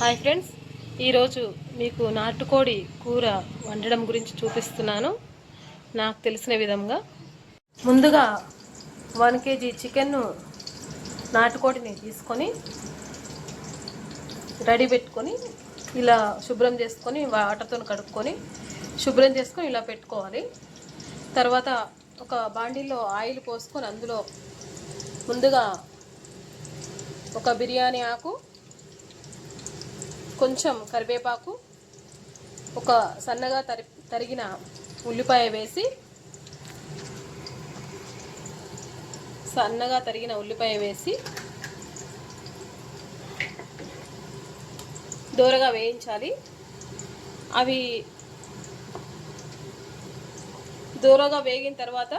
Hi friends ఈరోజు మీకు నాటుకోడి కూర వండడం గురించి చూపిస్తున్నాను. నాకు తెలిసిన విధంగా ముందుగా వన్ కేజీ చికెన్ను నాటుకోడిని తీసుకొని రెడీ పెట్టుకొని ఇలా శుభ్రం చేసుకొని వాటర్తో కడుక్కొని శుభ్రం చేసుకొని ఇలా పెట్టుకోవాలి. తర్వాత ఒక బాండీలో ఆయిల్ పోసుకొని అందులో ముందుగా ఒక బిర్యానీ ఆకు కొంచెం కరివేపాకు ఒక సన్నగా తరి తరిగిన ఉల్లిపాయ వేసి సన్నగా తరిగిన ఉల్లిపాయ వేసి దూరగా వేయించాలి. అవి దూరగా వేగిన తర్వాత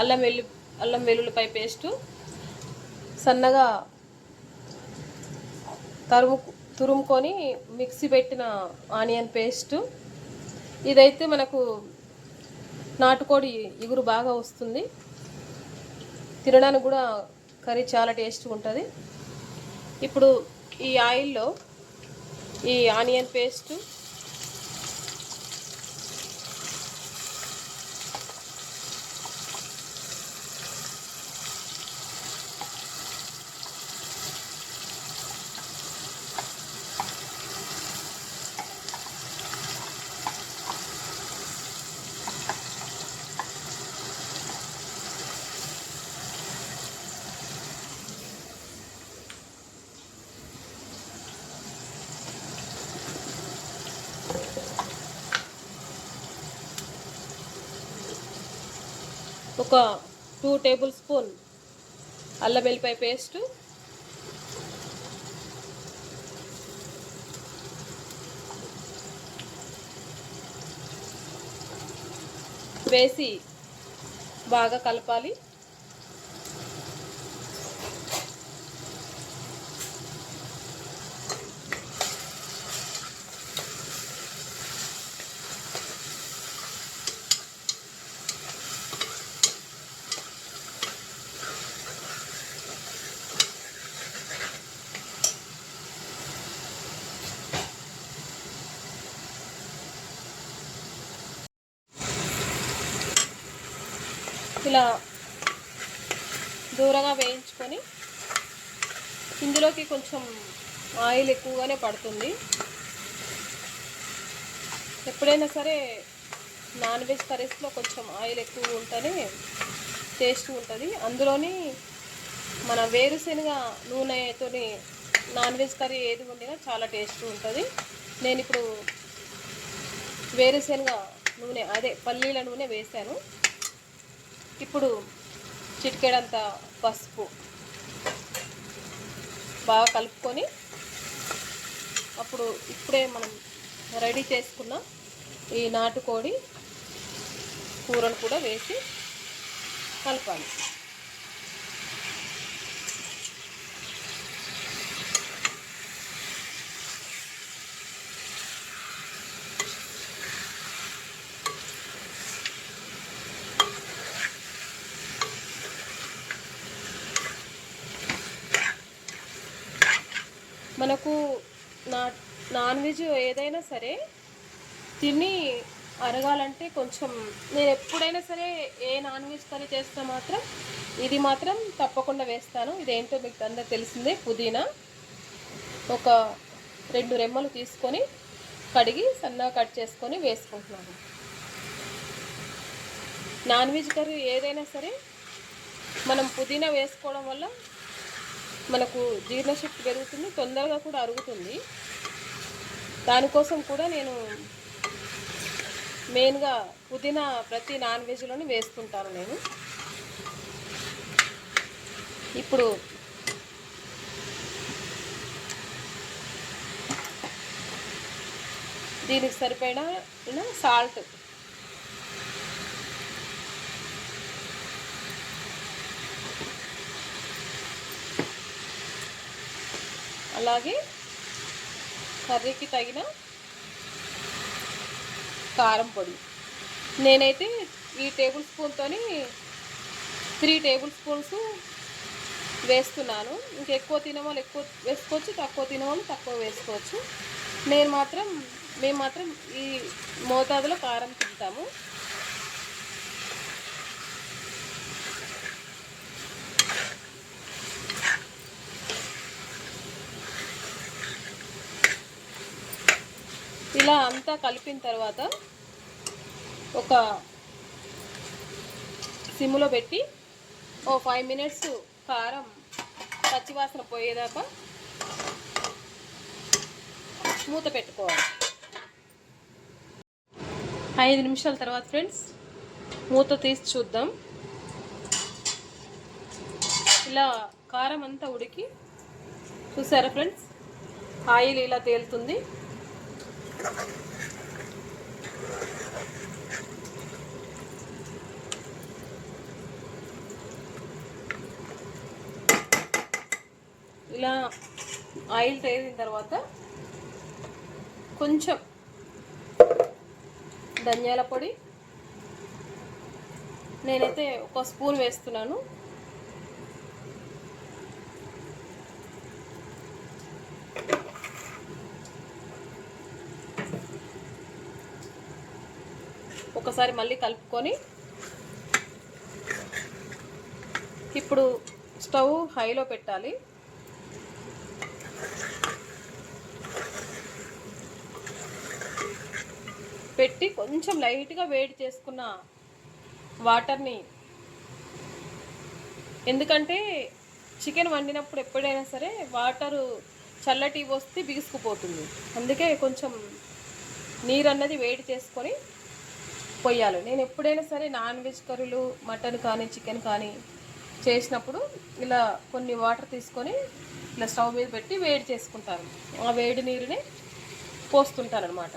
అల్లం వెల్లు అల్లం వెల్లుల్లిపాయ పేస్టు సన్నగా తరుము తురుముకొని మిక్సీ పెట్టిన ఆనియన్ పేస్ట్. ఇదైతే మనకు నాటుకోడి ఇగురు బాగా వస్తుంది. తినడానికి కూడా కర్రీ చాలా టేస్ట్గా ఉంటుంది. ఇప్పుడు ఈ ఆయిల్లో ఈ ఆనియన్ పేస్ట్ ఒక టూ టేబుల్ స్పూన్ అల్లం వెల్లిపాయ పేస్ట్. వేసి బాగా కలపాలి. ఇలా దూరంగా వేయించుకొని ఇందులోకి కొంచెం ఆయిల్ ఎక్కువగానే పడుతుంది. ఎప్పుడైనా సరే నాన్ వెజ్ కర్రీస్లో కొంచెం ఆయిల్ ఎక్కువ ఉంటేనే టేస్ట్ ఉంటుంది. అందులోని మన వేరుశనగ నూనెతో నాన్ వెజ్ కర్రీ ఏది వండినా చాలా టేస్ట్ ఉంటుంది. నేను ఇప్పుడు వేరుశనగ నూనె అదే పల్లీల నూనె వేశాను. ఇప్పుడు చిటికేడంత పసుపు బాగా కలుపుకొని అప్పుడు ఇప్పుడే మనం రెడీ చేసుకున్న ఈ నాటుకోడి కూరను కూడా వేసి కలపాలి. మనకు నా నాన్ వెజ్ ఏదైనా సరే తిని అరగాలంటే కొంచెం నేను ఎప్పుడైనా సరే ఏ నాన్ వెజ్ కర్రీ చేస్తే మాత్రం ఇది మాత్రం తప్పకుండా వేస్తాను. ఇదేంటో మీకు అందరూ తెలిసిందే. పుదీనా ఒక రెండు రెమ్మలు తీసుకొని కడిగి సన్నగా కట్ చేసుకొని వేసుకుంటున్నాను. నాన్ వెజ్ కర్రీ ఏదైనా సరే మనం పుదీనా వేసుకోవడం వల్ల మనకు జీర్ణశక్తి పెరుగుతుంది తొందరగా కూడా అరుగుతుంది. దానికోసం కూడా నేను మెయిన్గా పుదీనా ప్రతి నాన్ వెజ్లోని వేసుకుంటాను నేను. ఇప్పుడు దీనికి సరిపోయిన సాల్ట్ అలాగే కర్రీకి తగిన కారం పొడి. నేనైతే ఈ టేబుల్ స్పూన్తో త్రీ టేబుల్ స్పూన్స్ వేస్తున్నాను. ఇంకెక్కువ తినవాళ్ళు ఎక్కువ వేసుకోవచ్చు తక్కువ తినవాళ్ళు తక్కువ వేసుకోవచ్చు. నేను మాత్రం మేము మాత్రం ఈ మోతాదులో కారం తింటాము. ఇలా అంతా కలిపిన తర్వాత ఒక సిమ్లో పెట్టి ఓ ఫైవ్ మినిట్స్ కారం పచ్చివాసన పోయేదాకా మూత పెట్టుకోవాలి. ఐదు నిమిషాల తర్వాత ఫ్రెండ్స్ మూత తీసి చూద్దాం. ఇలా కారం అంతా ఉడికి చూసారా ఫ్రెండ్స్? ఆయిల్ ఇలా తేలుతుంది. ఇలా ఆయిల్ తేలిన తర్వాత కొంచెం ధనియాల పొడి. నేనైతే ఒక స్పూన్ వేస్తున్నాను. ఒకసారి మళ్ళీ కలుపుకొని ఇప్పుడు స్టవ్ హైలో పెట్టాలి. పెట్టి కొంచెం లైట్గా వేడి చేసుకున్న వాటర్ని ఎందుకంటే చికెన్ వండినప్పుడు ఎప్పుడైనా సరే వాటరు చల్లటి వస్తే బిగుసుకుపోతుంది. అందుకే కొంచెం నీరు అన్నది వేడి చేసుకొని పొయ్యాలి. నేను ఎప్పుడైనా సరే నాన్ వెజ్ కర్రీలు మటన్ కానీ చికెన్ కానీ చేసినప్పుడు ఇలా కొన్ని వాటర్ తీసుకొని ఇలా స్టవ్ మీద పెట్టి వేడి చేసుకుంటాను. ఆ వేడి నీరుని పోస్తుంటాను అనమాట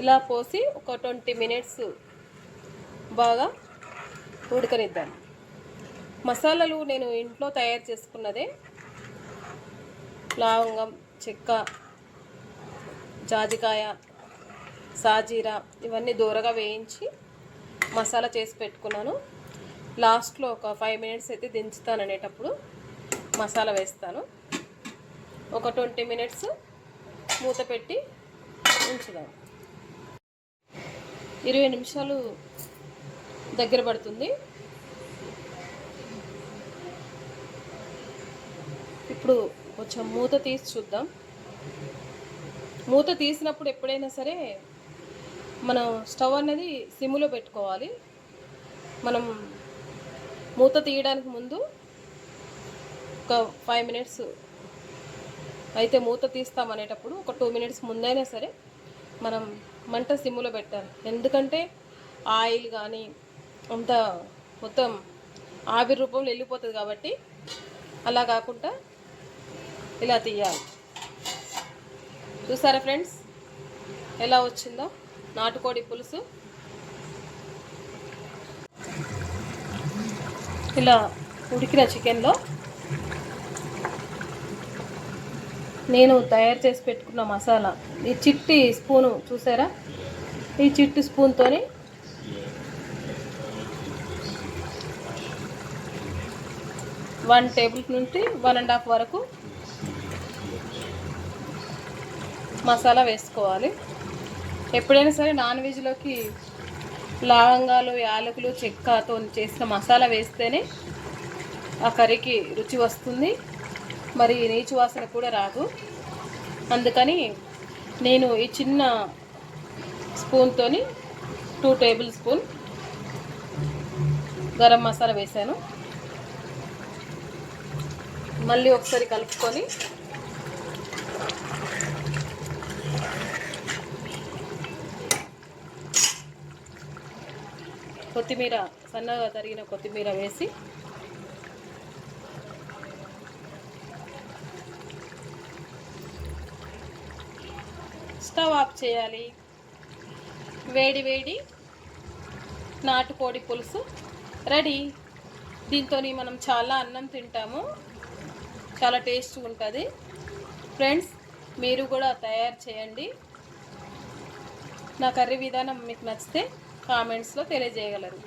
ఇలా పోసి ఒక ట్వంటీ మినిట్స్ బాగా ఉడకనిద్దాం మసాలాలు నేను ఇంట్లో తయారు చేసుకున్నదే లవంగం చెక్క జాజికాయ సాజీరా ఇవన్నీ దూరగా వేయించి మసాలా చేసి పెట్టుకున్నాను. లాస్ట్లో ఒక ఫైవ్ మినిట్స్ అయితే దించుతాను అనేటప్పుడు మసాలా వేస్తాను. ఒక ట్వంటీ మినిట్స్ మూత పెట్టి ఉంచుదాం. ఇరవై నిమిషాలు దగ్గర పడుతుంది. ఇప్పుడు కొంచెం మూత తీసి చూద్దాం. మూత తీసినప్పుడు ఎప్పుడైనా సరే మనం స్టవ్ అనేది సిమ్లో పెట్టుకోవాలి. మనం మూత తీయడానికి ముందు ఒక ఫైవ్ మినిట్స్ అయితే మూత తీస్తాం అనేటప్పుడు ఒక టూ మినిట్స్ ముందైనా సరే మనం మంట సిమ్లో పెట్టాలి. ఎందుకంటే ఆయిల్ కానీ అంత మొత్తం ఆవిరి రూపంలో వెళ్ళిపోతుంది కాబట్టి అలా కాకుండా ఇలా తీయాలి. చూసారా ఫ్రెండ్స్? ఎలా వచ్చిందో? నాటుకోడి పులుసు. ఇలా ఉడికిన చికెన్లో నేను తయారు చేసి పెట్టుకున్న మసాలా ఈ చిట్టి స్పూను చూసారా? ఈ చిట్టి స్పూన్తోని వన్ టేబుల్ నుంచి వన్ అండ్ హాఫ్ వరకు మసాలా వేసుకోవాలి. ఎప్పుడైనా సరే నాన్ వెజ్లోకి లవంగాలు యాలకులు చెక్కతో చేసిన మసాలా వేస్తేనే ఆ కర్రీకి రుచి వస్తుంది. మరి నీచు వాసన కూడా రాదు. అందుకని నేను ఈ చిన్న స్పూన్తో two tablespoon garam masala వేసాను మళ్ళీ ఒకసారి కలుపుకొని కొత్తిమీర సన్నగా తరిగిన కొత్తిమీర వేసి స్టవ్ ఆఫ్ చేయాలి. వేడి వేడి నాటుకోడి పులుసు రెడీ. దీంతో మనం చాలా అన్నం తింటాము. చాలా టేస్ట్గా ఉంటుంది. ఫ్రెండ్స్ మీరు కూడా తయారు చేయండి. నా కర్రీ విధానం మీకు నచ్చితే కామెంట్స్లో తెలియజేయగలరు.